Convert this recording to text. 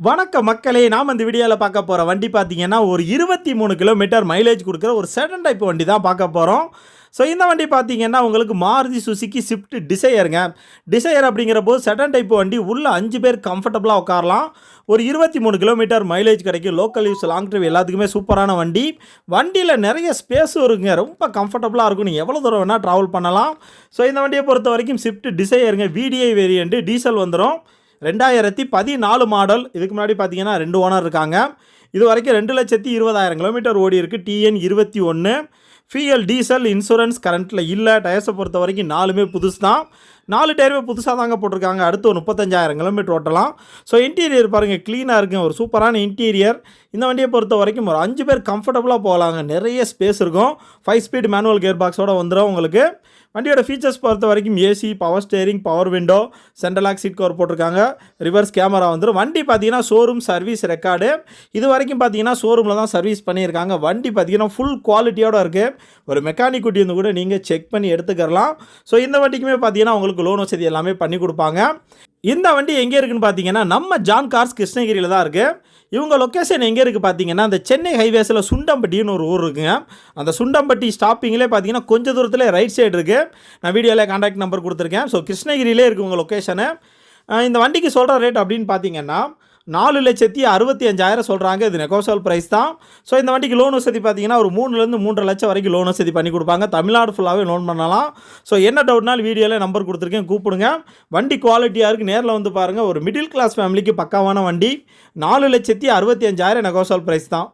வணக்க மக்களே நாம் இந்த வீடியோவில் பார்க்க போகிற வண்டி பார்த்தீங்கன்னா ஒரு இருபத்தி மூணு கிலோமீட்டர் மைலேஜ் கொடுக்குற ஒரு செடன் டைப் வண்டி தான் பார்க்க போகிறோம் ஸோ இந்த வண்டி பார்த்தீங்கன்னா உங்களுக்கு மாருதி சுசுக்கி ஸ்விஃப்ட் டிசையருங்க டிசையர் அப்படிங்கிற போது செடன் டைப் வண்டி உள்ள அஞ்சு பேர் கம்ஃபர்டபுளாக உட்காரலாம். ஒரு இருபத்தி மூணு கிலோமீட்டர் மைலேஜ் கிடைக்கும். லோக்கல் யூஸ் லாங் ட்ரைவ் எல்லாத்துக்குமே சூப்பரான வண்டி. வண்டியில் நிறைய ஸ்பேஸும் இருக்குங்க. ரொம்ப கம்ஃபர்டபுளாக இருக்கும். நீங்கள் எவ்வளோ தூரம் வேணால் ட்ராவல் பண்ணலாம். ஸோ இந்த வண்டியை பொறுத்த வரைக்கும் ஸ்விஃப்ட் டிசையருங்க விடிஐ வேரியண்ட்டு டீசல் வந்துடும் ரெண்டாயிரத்தி பதினாலு மாடல். இதுக்கு முன்னாடி பார்த்தீங்கன்னா ரெண்டு ஓனர் இருக்காங்க. இது வரைக்கும் ரெண்டு லட்சத்தி இருபதாயிரம் கிலோமீட்டர் ஓடி இருக்குது டிஎன் இருபத்தி ஒன்று ஃபிஎல் டீசல் இன்சூரன்ஸ் கரண்ட்டில் இல்லை. டயர்ஸை பொறுத்த வரைக்கும் நாலுமே புதுசு தான் நாலு டயருமே புதுசாக தாங்க போட்டிருக்காங்க. அடுத்து ஒரு முப்பத்தஞ்சாயிரம் கிலோமீட்டர் ஓட்டலாம். ஸோ இன்டீரியர் பாருங்கள் க்ளீனாக இருக்கும் ஒரு சூப்பரான இன்டீரியர் இந்த வண்டியை பொறுத்த வரைக்கும் ஒரு அஞ்சு பேர் கம்ஃபர்டபுளாக போகலாங்க. நிறைய ஸ்பேஸ் இருக்கும். ஃபைவ் ஸ்பீட் மேனுவல் கியர் பாக்ஸோட வந்துடும் உங்களுக்கு. வண்டியோட ஃபீச்சர்ஸ் பொறுத்த வரைக்கும் AC power steering power window central lock seat cover போட்டிருக்காங்க. ரிவர்ஸ் கேமரா வந்துடும் வண்டி பார்த்தீங்கன்னா ஷோரூம் சர்வீஸ் ரெக்கார்டு இது வரைக்கும் பார்த்தீங்கன்னா ஷோரூமில் தான் சர்வீஸ் பண்ணியிருக்காங்க. வண்டி பார்த்தீங்கன்னா ஃபுல் குவாலிட்டியோட இருக்குது ஒரு மெக்கானிக் குட்டி வந்து கூட நீங்கள் செக் பண்ணி எடுத்துக்கலாம் ஸோ இந்த வண்டிக்குமே பார்த்தீங்கன்னா உங்களுக்கு லோன் வசதி எல்லாமே பண்ணி கொடுப்பாங்க. இந்த வண்டி எங்கே இருக்குன்னு பார்த்தீங்கன்னா நம்ம ஜான் கார்ஸ் கிருஷ்ணகிரியில் தான் இருக்குது இவங்க லொக்கேஷன் எங்கே இருக்குது பார்த்தீங்கன்னா அந்த சென்னை ஹைவேஸில் சுண்டம்பட்டின்னு ஒரு ஊர் இருக்குங்க. அந்த சுண்டம்பட்டி ஸ்டாப்பிங்லேயே பார்த்தீங்கன்னா கொஞ்சம் தூரத்தில் ரைட் சைடு இருக்குது நான் வீடியோவில் காண்டாக்ட் நம்பர் கொடுத்துருக்கேன். ஸோ கிருஷ்ணகிரியிலே இருக்குது உங்கள் லொக்கேஷனு இந்த வண்டிக்கு சொல்கிற ரேட் அப்படின்னு பார்த்தீங்கன்னா நாலு லட்சத்தி அறுபத்தி அஞ்சாயிரம் சொல்கிறாங்க இது நெகோசியல் ப்ரைஸ் தான். ஸோ இந்த வண்டிக்கு லோன் வசதி பார்த்தீங்கன்னா ஒரு மூணுலேருந்து மூன்றரை லட்சம் வரைக்கும் லோன் வசதி பண்ணி கொடுப்பாங்க. தமிழ்நாடு ஃபுல்லாகவே லோன் பண்ணலாம். ஸோ என்ன டவுட்னாலும் வீடியோவில் நம்பர் கொடுத்துருக்கேன். கூப்பிடுங்க. வண்டி குவாலிட்டியாக இருக்குது நேரில் வந்து பாருங்கள் ஒரு மிடில் கிளாஸ் ஃபேமிலிக்கு பக்காவான வண்டி. நாலு லட்சத்தி அறுபத்தி அஞ்சாயிரம் நெகோசியல் ப்ரைஸ் தான்.